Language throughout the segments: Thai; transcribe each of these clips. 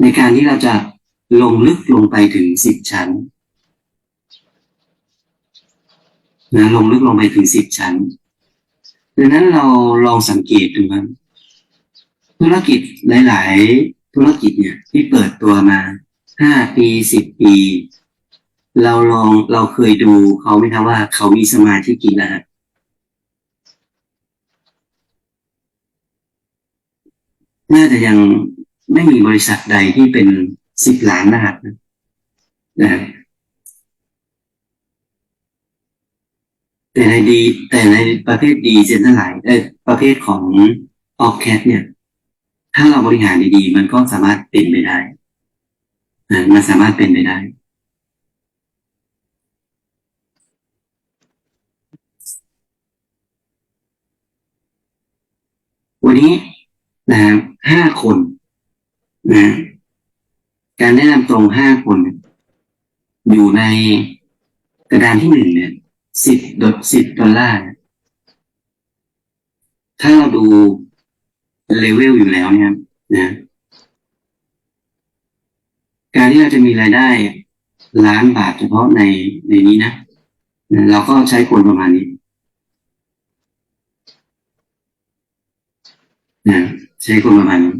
ในการที่เราจะลงลึกลงไปถึงสิบชั้นนะลงลึกลงไปถึงสิบชั้นดังนั้นเราลองสังเกตดูครับธุรกิจหลาย ๆ ธุรกิจเนี่ยที่เปิดตัวมาห้าปีสิบปี เราลองเราเคยดูเขาไหมครับว่าเขามีสมาธิกี่ล้านน่าจะยัง ไม่มีบริษัทใดที่เป็นสิบล้านนะครับนะแต่ในดี แต่ในประเภทดีเซนทั้งหลายเออประเภทของออกแคทเนี่ย ถ้าเราบริหารดีๆ มันก็สามารถเป็นไปได้นะมันสามารถเป็นไปได้วันนี้นะห้าคน นะการแนะนำตรงห้าคน อยู่ในกระดานที่หนึ่งเนี่ยสิบดอสิบดอลลาร์ถ้าเราดูเลเวลอยู่แล้วเนี่ยนะการที่เราจะมีรายได้ล้านบาทเฉพาะในในนี้นะนะเราก็ใช้คนประมาณนี้นะใช้คนประมาณนี้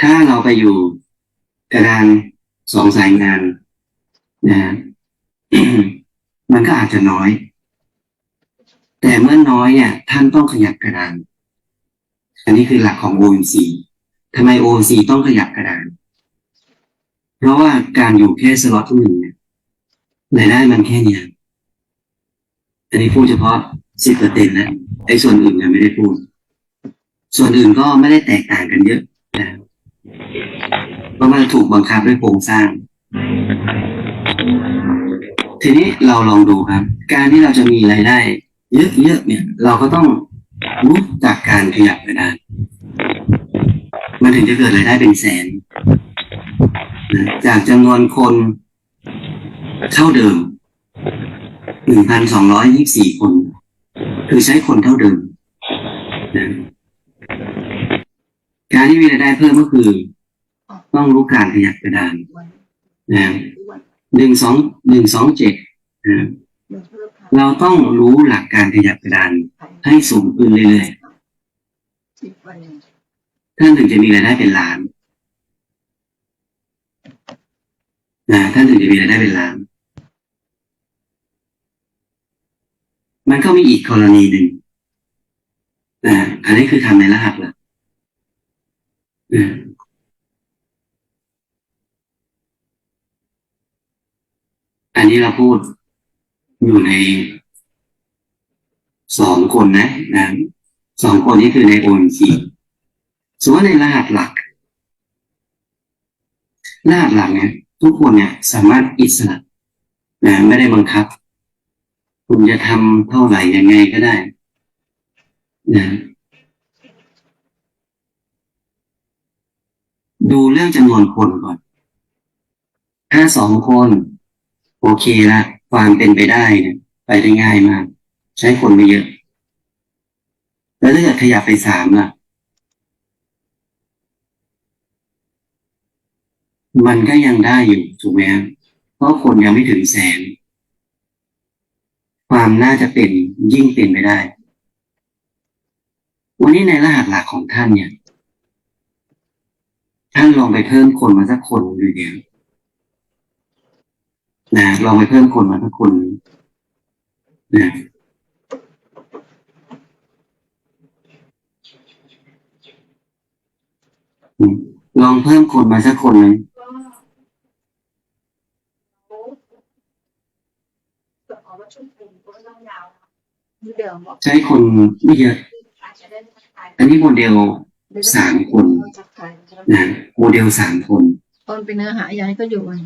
ถ้าเราไปอยู่กระดานสองสายงานนะมันก็อาจจะน้อย แต่เมื่อน้อยเนี่ย ท่านต้องขยับกระดาน อันนี้คือหลักของ OMC ทำไม OMC ต้องขยับกระดาน เพราะว่าการอยู่แค่สล็อตที่หนึ่งเนี่ยรายได้มันแค่เนี้ยอันนี้พูดเฉพาะสิบเปอร์เซ็นต์นะไอ้ส่วนอื่นเนี่ยไม่ได้พูด ส่วนอื่นก็ไม่ได้แตกต่างกันเยอะนะ เพราะมันถูกบังคับด้วยโครงสร้าง ทีนี้เราลองดูครับ การที่เราจะมีรายได้ เยอะๆเนี่ย เราก็ต้องรู้จากการขยับกระดานมันถึงจะเกิดรายได้เป็นแสนจากจำนวนคนเท่าเดิมหนึ่งพันสองร้อยยี่สี่คน คือใช้คนเท่าเดิมนะ การที่มีรายได้เพิ่มก็คือ ต้องรู้การขยับกระดานนะหนึ่งสองหนึ่งสองเจ็ดนะเราต้องรู้หลักการขยับกระดานให้สูงขึ้นเรื่อยๆท่านถึงจะมีรายได้เป็นล้านนะท่านถึงจะมีรายได้เป็นล้าน มันก็มีอีกกรณีหนึ่งนะอันนี้คือทำในรหัสละนะ อันนี้เราพูดอยู่ในสองคนนะนะสองคนนี้คือใน OMC ส่วนในรหัสหลักรหัสหลักเนี่ยทุกคนเนี่ยสามารถอิสระนะไม่ได้บังคับ คุณจะทำเท่าไหร่ยังไงก็ได้ นะ ดูเรื่องจำนวนคนก่อน ถ้าสองคน โอเคละความเป็นไปได้เนี่ยไปได้ง่ายมาก ใช้คนไม่เยอะ แล้วถ้าเกิดขยับไปสามล่ะ มันก็ยังได้อยู่ถูกไหมเพราะคนยังไม่ถึงแสน ความน่าจะเป็นยิ่งเป็นไปได้ วันนี้ในรหัสหลักของท่านเนี่ย ท่านลองไปเพิ่มคนมาสักคนดูเดียวนะลองไปเพิ่มคนมาสักคนนะลองเพิ่มคนมาสักคนหนึ่งเดิมใช้คนไม่เยอะอาจจะได้ทักทายอันนี้โมเดลสามคน ทักทายนะโมเดลสามคน ตอนเป็นเนื้อหายังไงก็อยู่กัน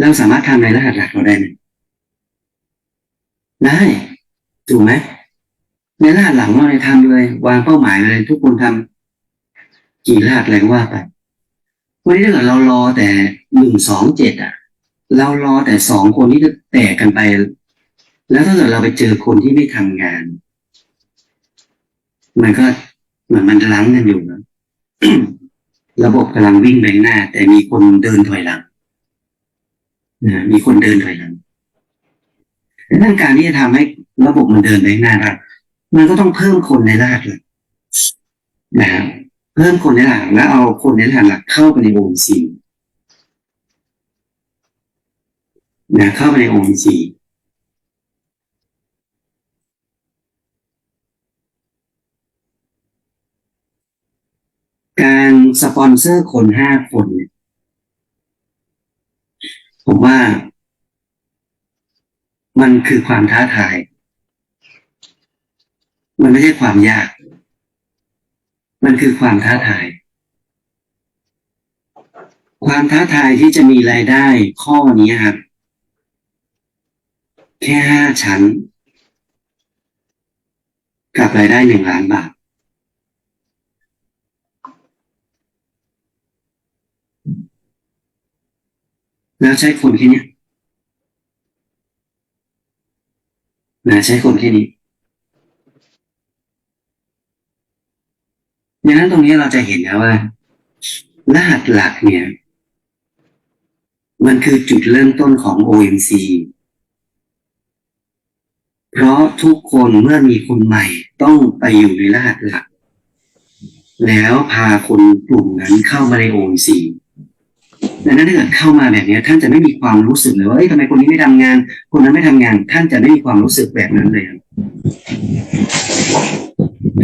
เราสามารถทำในรหัสหลักเราได้ไหมได้ถูกไหมในรหัสหลังเราเลยทำเลย วางเป้าหมายเลย ทุกคนทำกี่รหัสอะไรก็ว่าไปวันนี้ถ้าเกิดเรารอแต่หนึ่งสองเจ็ดอะ เรารอแต่สองคนที่จะแตกกันไป แล้วถ้าเกิดเราไปเจอคนที่ไม่ทำงาน มันก็ เหมือนมันลังกันอยู่นะระบบกำลังวิ่งไปหน้า แต่มีคนเดินถอยหลังนะมีคนเดินถอยหลังดังนั้นการที่จะทำให้ระบบมันเดินไปหน้าได้มันก็ต้องเพิ่มคนในรหัสหลักนะครับเพิ่มคนในรหัสหลักแล้วเอาคนในรหัสหลักเข้าไปใน OMC นะเข้าไปใน OMC การ สปอนเซอร์คนห้าคนเนี่ยผมว่า มันคือความท้าทาย มันไม่ใช่ความยาก มันคือความท้าทาย ความท้าทายที่จะมีรายได้ข้อนี้ครับ แค่ห้าชั้น กับรายได้หนึ่งล้านบาท แล้วใช้คนแค่เนี้ยนะใช้คนแค่นี้ดังนั้นตรงนี้เราจะเห็นแล้วว่ารหัสหลักเนี่ย มันคือจุดเริ่มต้นของ OMC เพราะทุกคนเมื่อมีคนใหม่ต้องไปอยู่ในรหัสหลัก แล้วพาคนกลุ่มนั้นเข้ามาใน OMC ดังนั้นถ้าเกิดเข้ามาแบบนี้ท่านจะไม่มีความรู้สึกเลยว่าเอ้ยทำไมคนนี้ไม่ทำงาน คนนั้นไม่ทำงาน ท่านจะไม่มีความรู้สึกแบบนั้นเลย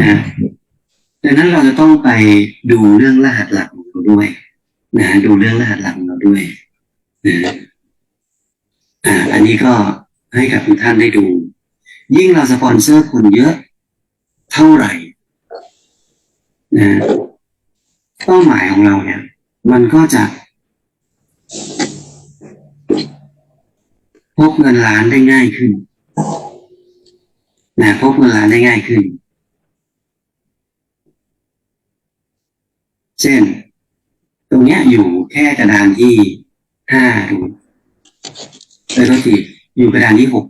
นะดังนั้นเราจะต้องไปดูเรื่องรหัสหลักของเราด้วยนะดูเรื่องรหัสหลักของเราด้วยนะอ่า อันนี้ก็ให้กับทุกท่านได้ดู ยิ่งเราสปอนเซอร์คนเยอะ เท่าไหร่นะเป้าหมายของเราเนี่ย มันก็จะ พบเงินล้านได้ง่ายขึ้นนะพบเงินล้านได้ง่ายขึ้น เช่น ตรงเนี้ยอยู่แค่กระดานที่ห้าดูเออโทษทีอยู่กระดานที่หก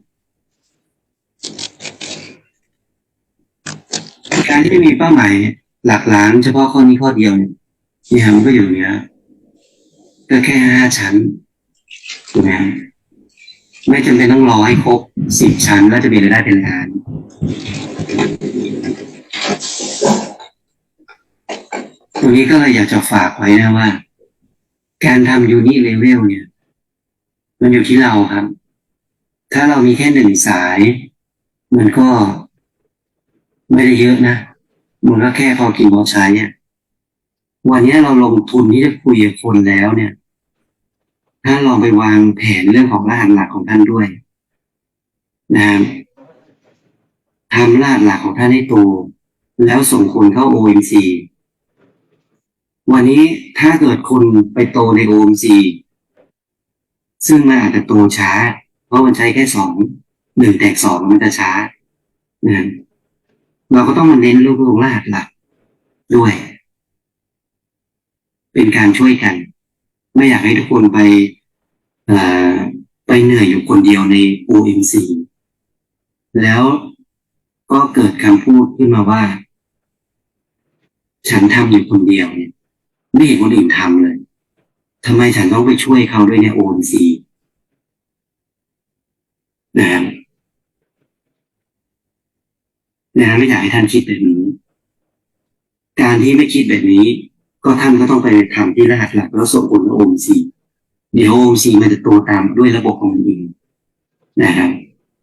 การที่ไม่มีเป้าหมายหลักล้านเฉพาะข้อนี้ข้อเดียวเนี่ยเนี่ยมันก็อยู่เนี้ยก็แค่ห้าชั้นถูกไหม ไม่จำเป็นต้องรอให้ครบสิบชั้นแล้วจะมีรายได้เป็นล้าน ตรงนี้ก็เลยอยากจะฝากไว้นะว่า การทำยูนิเลเวลเนี่ย มันอยู่ที่เราครับ ถ้าเรามีแค่หนึ่งสาย มันก็ไม่ได้เยอะนะ มันก็แค่พอกินพอใช้เนี่ยวันนี้เราลงทุนที่จะคุยกับคนแล้วเนี่ย ถ้านลองไปวางแผนเรื่องของรหัสหลักของท่านด้วยนะครับทำรหัสหลักของท่านให้โต แล้วส่งคนเข้า OMC วันนี้ถ้าเกิดคนไปโตใน OMC ซึ่งมันอาจจะโตช้า เพราะมันใช้แค่สองหนึ่งแตกสองมันจะช้านะเราก็ต้องมาเน้นลูกลงรหัสหลักด้วย เป็นการช่วยกัน ไม่อยากให้ทุกคนไปเอ่อไปเหนื่อยอยู่คนเดียวใน OMC แล้วก็เกิดคำพูดขึ้นมาว่า ฉันทำอยู่คนเดียวเนี่ยไม่เห็นคนอื่นทำเลยทำไมฉันต้องไปช่วยเขาด้วยใน OMC นะครับนะไม่อยากให้ท่านคิดแบบนี้ การที่ไม่คิดแบบนี้ ก็ท่านก็ต้องไปทำที่รหัสหลัก แล้วส่งผล OMC เดี๋ยว OMC มันจะโตตามด้วยระบบของมันเองนะครับ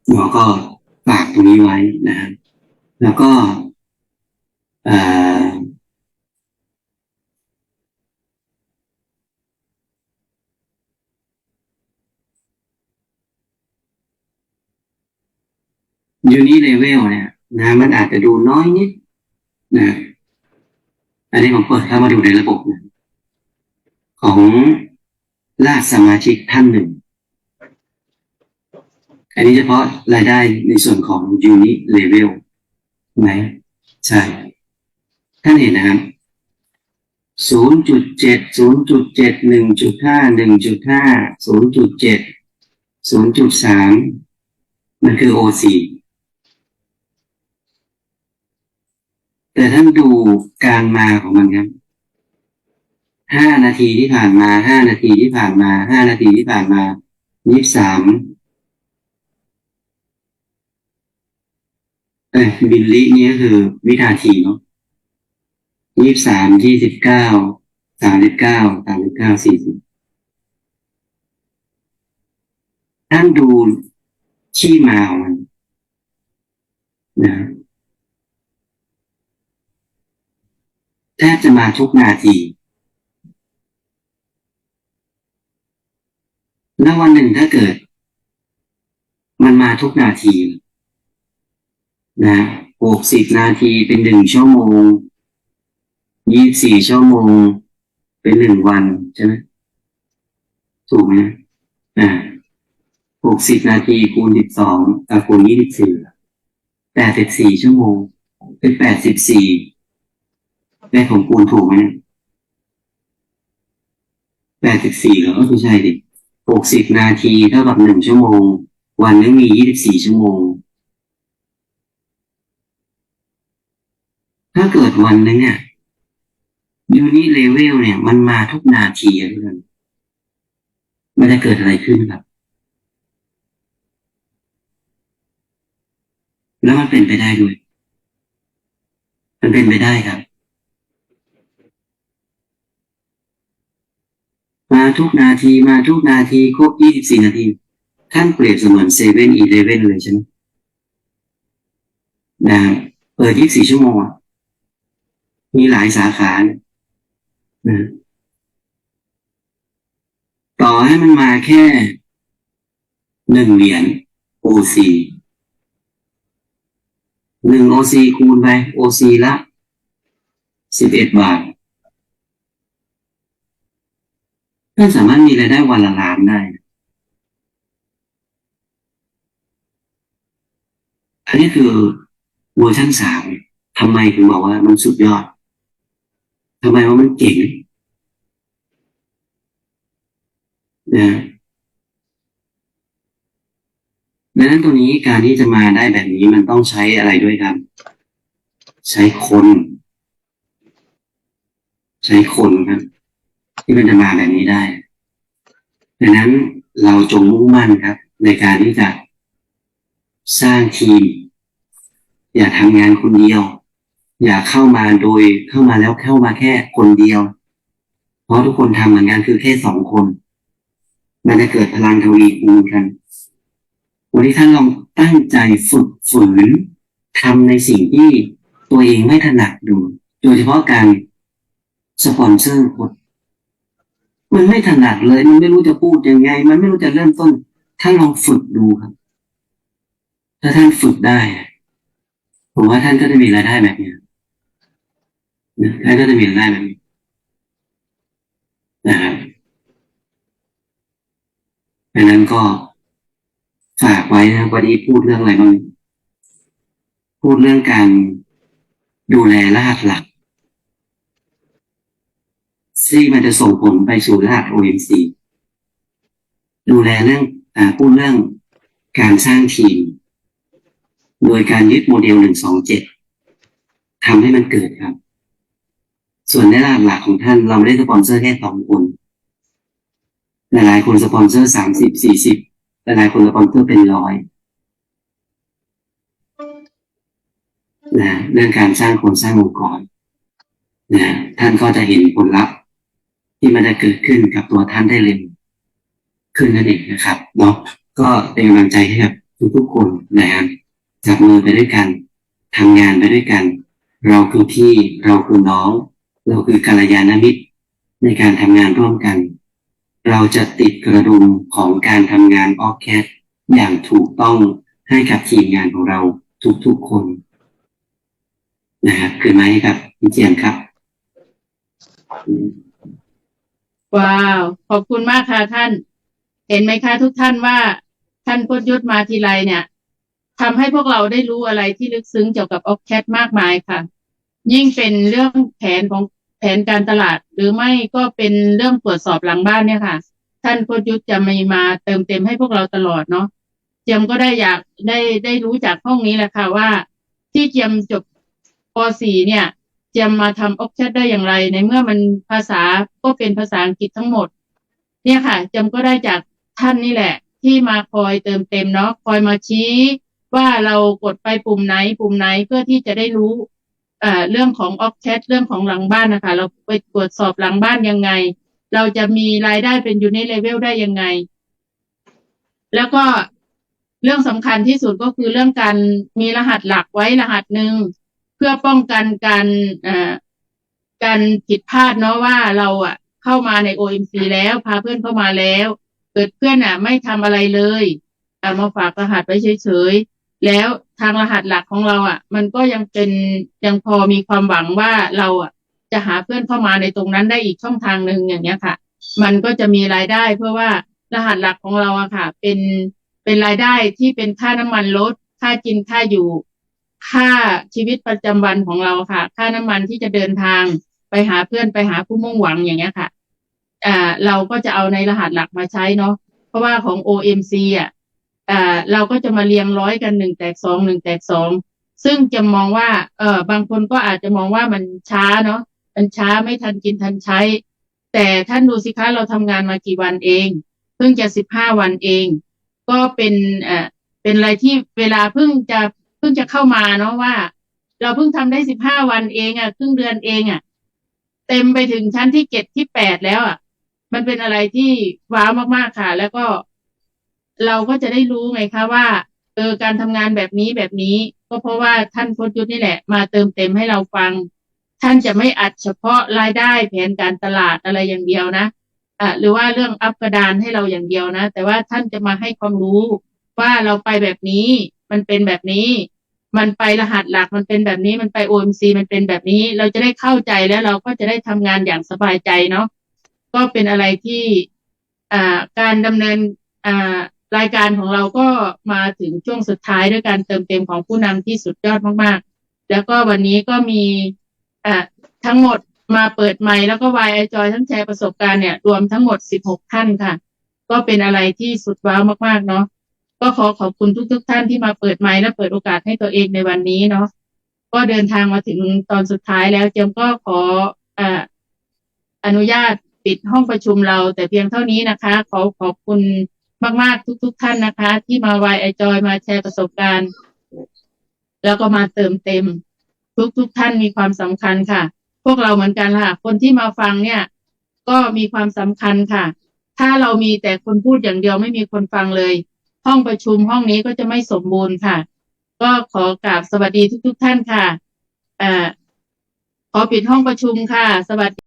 หมอก็ฝากตรงนี้ไว้นะครับแล้วก็เอ่อยูนิเลเวลเนี่ยนะมันอาจจะดูน้อยนิดนะ อันนี้ผมเปิดเข้ามาดูในระบบนะของราชสมาชิกท่านหนึ่ง อันนี้เฉพาะรายได้ในส่วนของยูนิเลเวลไหมใช่ ท่านเห็นนะครับศูนย์จุดเจ็ดศูนย์จุดเจ็ดหนึ่งจุดห้าหนึ่งจุดห้าศูนย์จุดเจ็ดศูนย์จุดสามมันคือ OC แต่ท่านดูการมาของมันครับห้านาทีที่ผ่านมาห้านาทีที่ผ่านมาห้านาทีที่ผ่านมายี่สิบสามเอ้ยบิลลินี่ก็คือวินาทีเนาะยี่สิบสามยี่สิบเก้าสามสิบเก้าสามสิบเก้าสี่สิบท่านดูที่มาของมันนะ แทบจะมาทุกนาที แล้ววันหนึ่งถ้าเกิด มันมาทุกนาที นะหกสิบนาทีเป็นหนึ่งชั่วโมง ยี่สี่ชั่วโมง เป็นหนึ่งวันใช่ไหมถูกไหมอ่าหกสิบนาทีคูณสิบสองกับคูณยี่สิบสี่แปดสิบสี่ชั่วโมง เป็นแปดสิบสี่ เลขของคูณถูกไหมแปดสิบสี่เหรอเออไม่ใช่ดิหกสิบนาทีเท่ากับหนึ่งชั่วโมง วันนึงมียี่สิบสี่ชั่วโมง ถ้าเกิดวันนึงเนี่ยยูนิเลเวลเนี่ย มันมาทุกนาทีอะทุกคนมันจะเกิดอะไรขึ้นครับ แล้วมันเป็นไปได้ด้วย มันเป็นไปได้ครับ มาทุกนาทีมาทุกนาทีครบ24นาทีท่านเปรียบเสมือนเซเว่นอีเลเว่นเลยใช่ไหมนะเปิด24ชั่วโมงมีหลายสาขานะนะต่อให้มันมาแค่หนึ่งเหรียญ OC หนึ่ง OC คูณไป OC ละ11บาท ท่านสามารถมีรายได้วันละล้านได้ อันนี้คือเวอร์ชันสามทำไมถึงบอกว่ามันสุดยอดทำไมว่ามันเก่งนะดังนั้นตรงนี้การที่จะมาได้แบบนี้มันต้องใช้อะไรด้วยครับ ใช้คน ใช้คนครับ ที่มันจะมาแบบนี้ได้ ดังนั้นเราจงมุ่งมั่นครับ ในการที่จะสร้างทีม อย่าทำงานคนเดียว อย่าเข้ามาโดยเข้ามาแล้วเข้ามาแค่คนเดียว เพราะทุกคนทำเหมือนกันคือแค่สองคน มันจะเกิดพลังทวีคูณกันวันนี้ท่านลองตั้งใจฝึกฝืนทำในสิ่งที่ตัวเองไม่ถนัดดู โดยเฉพาะการสปอนเซอร์คน มันไม่ถนัดเลย มันไม่รู้จะพูดยังไง มันไม่รู้จะเริ่มต้น ท่านลองฝึกดูครับ ถ้าท่านฝึกได้ ผมว่าท่านก็จะมีรายได้แบบนี้ท่านก็จะมีรายได้แบบนี้นะครับดังนั้นก็ฝากไว้นะวันนี้พูดเรื่องอะไรบ้าง พูดเรื่องการดูแลรหัสหลัก ซึ่งมันจะส่งผลไปสู่รหัส OMC ดูแลเรื่องอพูดเรื่องการสร้างทีม โดยการยึดโมเดล127ทำให้มันเกิดครับ ส่วนในรหัสหลักของท่านเราไม่ได้สปอนเซอร์แค่สองคน หลายๆคนสปอนเซอร์สามสิบสี่สิบหลายๆคนสปอนเซอร์เป็นร้อยนะเรื่องการสร้างคนสร้างองค์กรนะท่านก็จะเห็นผลลัพธ์ ที่มันจะเกิดขึ้นกับตัวท่านได้เร็วขึ้นนั่นเองนะครับเนาะก็เป็นกำลังใจให้กับทุกๆคนนะครับจับมือไปด้วยกันทำงานไปด้วยกัน เราคือพี่เราคือน้อง เราคือกัลยาณมิตร ในการทำงานร่วมกัน เราจะติดกระดุมของการทำงานออแคสอย่างถูกต้องให้กับทีมงานของเราทุกๆคนนะครับคือไหมครับพี่เจียนครับ ว้าว ขอบคุณมากค่ะท่าน เห็นไหมคะทุกท่านว่าท่านพจนยุทธมาทีไรเนี่ยทำให้พวกเราได้รู้อะไรที่ลึกซึ้งเกี่ยวกับออกแคทมากมายค่ะ ยิ่งเป็นเรื่องแผนของแผนการตลาด หรือไม่ก็เป็นเรื่องตรวจสอบหลังบ้านเนี่ยค่ะ ท่านพจนยุทธจะมีมาเติมเต็มให้พวกเราตลอดเนาะเจียมก็ได้อยากได้ได้รู้จากห้องนี้แหละค่ะว่า ที่เจียมจบป .4 เนี่ย จะมาทำออกแชทได้อย่างไร ในเมื่อมันภาษาก็เป็นภาษาอังกฤษทั้งหมด เนี่ยค่ะจำก็ได้จากท่านนี่แหละ ที่มาคอยเติมเต็มเนาะคอยมาชี้ว่าเรากดไปปุ่มไหน ปุ่มไหนเพื่อที่จะได้รู้เอ่อเรื่องของออกแชทเรื่องของหลังบ้านนะคะ เราไปตรวจสอบหลังบ้านยังไง เราจะมีรายได้เป็นอยู่ในเลเวลได้ยังไง แล้วก็เรื่องสำคัญที่สุดก็คือเรื่องการมีรหัสหลักไว้รหัสหนึ่ง เพื่อป้องกันการการผิดพลาดเนาะว่าเราอะ เข้ามาใน OMC แล้วพาเพื่อนเข้ามาแล้ว เกิดเพื่อนอะ ไม่ทำอะไรเลยอะมาฝากรหัสไว้เฉยๆแล้วทางรหัสหลักของเราอะ มันก็ยังเป็นยังพอมีความหวังว่าเราอะจะหาเพื่อนเข้ามาในตรงนั้นได้อีกช่องทางหนึ่งอย่างเงี้ยค่ะ มันก็จะมีรายได้ เพราะว่ารหัสหลักของเราอะค่ะ เป็นเป็นรายได้ที่เป็นค่าน้ำมันรถค่ากินค่าอยู่ ค่าชีวิตประจำวันของเราค่ะ ค่าน้ำมันที่จะเดินทางไปหาเพื่อนไปหาผู้มุ่งหวังอย่างเงี้ยค่ะอ่าเราก็จะเอาในรหัสหลักมาใช้เนาะเพราะว่าของ OMC อะอ่าเราก็จะมาเรียงร้อยกันหนึ่งแตกสองหนึ่งแตกสองซึ่งจะมองว่าเออบางคนก็อาจจะมองว่ามันช้าเนาะมันช้าไม่ทันกินทันใช้ แต่ท่านดูสิคะเราทำงานมากี่วันเอง เพิ่งจะสิบห้าวันเอง ก็เป็นอ่อเป็นอะไรที่เวลาเพิ่งจะ พิ่งจะเข้ามาเนาะว่า เราเพิ่งทำได้สิบห้าวันเองอะครึ่งเดือนเองอะ เต็มไปถึงชั้นที่เจ็ดที่แปดแล้วอะ มันเป็นอะไรที่ว้าวมากๆค่ะ แล้วก็ เราก็จะได้รู้ไงคะว่าเออการทำงานแบบนี้แบบนี้ ก็เพราะว่าท่านโคชยุทธนี่แหละ มาเติมเต็มให้เราฟัง ท่านจะไม่อัดเฉพาะรายได้แผนการตลาดอะไรอย่างเดียวนะอะหรือว่าเรื่องอัพกระดานให้เราอย่างเดียวนะ แต่ว่าท่านจะมาให้ความรู้ว่าเราไปแบบนี้ มันเป็นแบบนี้ มันไปรหัสหลักมันเป็นแบบนี้มันไป OMC มันเป็นแบบนี้ เราจะได้เข้าใจแล้วเราก็จะได้ทำงานอย่างสบายใจเนาะก็เป็นอะไรที่การดำเนินรายการของเราก็มาถึงช่วงสุดท้ายด้วยการเติมเต็มของผู้นำที่สุดยอดมากๆ แล้วก็วันนี้ก็มีทั้งหมดมาเปิดไมค์แล้วก็วายไอจอยทั้งแชร์ประสบการณ์เนี่ย รวมทั้งหมด 16 ท่านค่ะ ก็เป็นอะไรที่สุดว้าวมากๆเนาะ ก็ขอขอบคุณทุกๆท่านที่มาเปิดไมค์และเปิดโอกาสให้ตัวเองในวันนี้เนาะก็เดินทางมาถึงตอนสุดท้ายแล้ว เจมก็ขอออนุญาตปิดห้องประชุมเรา แต่เพียงเท่านี้นะคะ ขอขอบคุณมากๆทุกๆท่านนะคะ ที่มาวายไอจอยมาแชร์ประสบการณ์ แล้วก็มาเติมเต็ม ทุกๆท่านมีความสำคัญค่ะ พวกเราเหมือนกันค่ะ คนที่มาฟังเนี่ย ก็มีความสำคัญค่ะ ถ้าเรามีแต่คนพูดอย่างเดียวไม่มีคนฟังเลย ห้องประชุมห้องนี้ก็จะไม่สมบูรณ์ค่ะ ก็ขอกราบสวัสดีทุก ๆ ท่านค่ะอ่าขอปิดห้องประชุมค่ะ สวัสดี